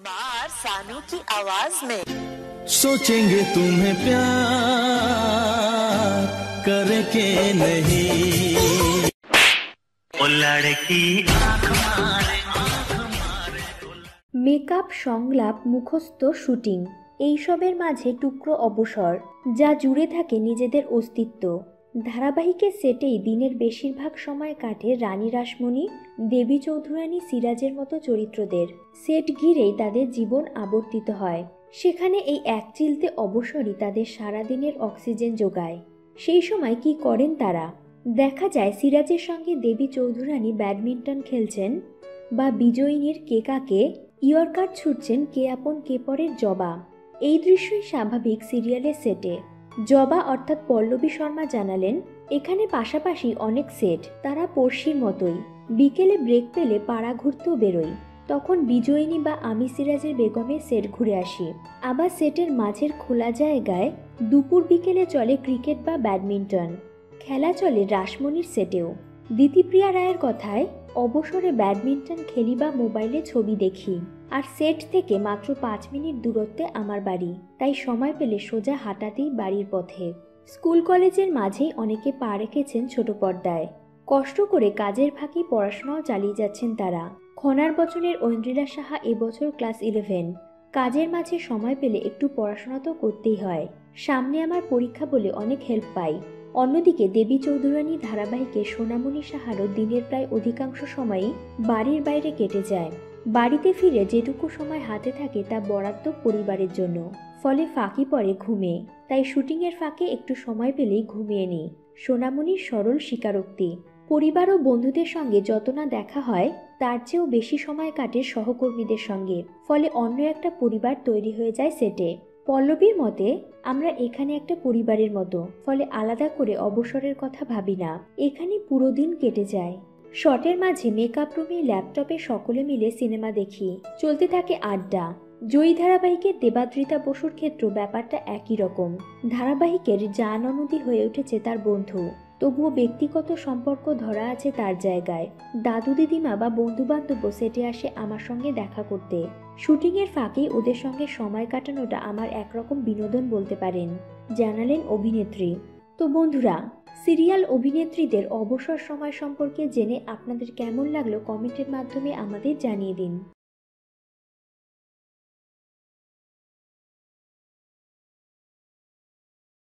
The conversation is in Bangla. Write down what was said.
कुमार सानू की आवाज में सोचेंगे तुम्हें प्यार करके नहीं ओ लड़की মেকআপ সংলাপ মুখস্থ শুটিং এইসবের মাঝে টুকরো অবসর যা জুড়ে থাকে নিজেদের অস্তিত্ব ধারাবাহিকের সেটেই দিনের বেশিরভাগ সময় কাটে রানী রাসমণি, দেবী চৌধুরানী সিরাজের মতো চরিত্রদের। সেট ঘিরেই তাদের জীবন আবর্তিত হয়। সেখানে এই এক চিলতে অবসরই তাদের সারাদিনের অক্সিজেন যোগায়। সেই সময় কি করেন তারা? দেখা যায় সিরাজের সঙ্গে দেবী চৌধুরানী ব্যাডমিন্টন খেলছেন বা বিজয়িনীর কেকাকে ইয়র্কার ছুটছেন কে আপন কে পরের জবা। এই দৃশ্যই স্বাভাবিক সিরিয়ালের সেটে। জবা অর্থাৎ পল্লবী শর্মা জানালেন, এখানে পাশাপাশি অনেক সেট, তারা পড়শির মতোই। বিকেলে ব্রেক পেলে পাড়া ঘুরতেও বেরোই। তখন বিজয়িনী বা আমি সিরাজের বেগমের সেট ঘুরে আসি। আবার সেটের মাঝের খোলা জায়গায় দুপুর বিকেলে চলে ক্রিকেট বা ব্যাডমিন্টন। খেলা চলে রাসমণির সেটেও। দিতিপ্রিয়া রায়ের কথায় অবসরে ব্যাডমিন্টন খেলি বা মোবাইলে ছবি দেখি। আর সেট থেকে মাত্র পাঁচ মিনিট দূরত্বে আমার বাড়ি। তাই সময় পেলে সোজা হাঁটাতেই বাড়ির পথে। স্কুল কলেজের মাঝেই অনেকে পা রেখেছেন ছোট পর্দায়। কষ্ট করে কাজের ফাঁকি পড়াশোনাও চালিয়ে যাচ্ছেন তারা। খনার বচনের ঐন্দ্রিলা সাহা এবছর ক্লাস ইলেভেন। কাজের মাঝে সময় পেলে একটু পড়াশোনা তো করতেই হয়। সামনে আমার পরীক্ষা বলে অনেক হেল্প পাই। অন্যদিকে দেবী চৌধুরানী ধারাবাহিকে সোনামণি সাহারও দিনের প্রায় অধিকাংশ সময়ই বাড়ির বাইরে কেটে যায়। বাড়িতে ফিরে যেটুকু সময় হাতে থাকে তা বরাদ্দ পরিবারের জন্য। ফলে ফাঁকি পড়ে ঘুমে। তাই শুটিংয়ের ফাঁকে একটু সময় পেলেই ঘুমিয়ে নিই। সোনামণির সরল স্বীকারোক্তি। পরিবার ও বন্ধুদের সঙ্গে যত না দেখা হয়, তার চেয়েও বেশি সময় কাটে সহকর্মীদের সঙ্গে। ফলে অন্য একটা পরিবার তৈরি হয়ে যায় সেটে। পল্লবীর মতে, আমরা এখানে একটা পরিবারের মতো, ফলে আলাদা করে অবসরের কথা ভাবি না। এখানে পুরো দিন কেটে যায়। শটের মাঝে মেকআপ রুমে ল্যাপটপে সকলে মিলে সিনেমা দেখি। চলতে থাকে আড্ডা। জয়ী ধারাবাহিকের দেবাদ্রিতা বসুর ক্ষেত্র ব্যাপারটা একই রকম। ধারাবাহিকের জান অনুদি হয়ে উঠেছে তার বন্ধু। তবুও ব্যক্তিগত সম্পর্ক ধরা আছে তার জায়গায়। দাদু দিদিমা বা বন্ধু বান্ধব সেটে আসে আমার সঙ্গে দেখা করতে। শুটিংয়ের ফাঁকে ওদের সঙ্গে সময় কাটানোটা আমার একরকম বিনোদন বলতে পারেন, জানালেন অভিনেত্রী। তো বন্ধুরা, সিরিয়াল অভিনেত্রীদের অবসর সময় সম্পর্কে জেনে আপনাদের কেমন লাগল কমেন্টের মাধ্যমে আমাদের জানিয়ে দিন।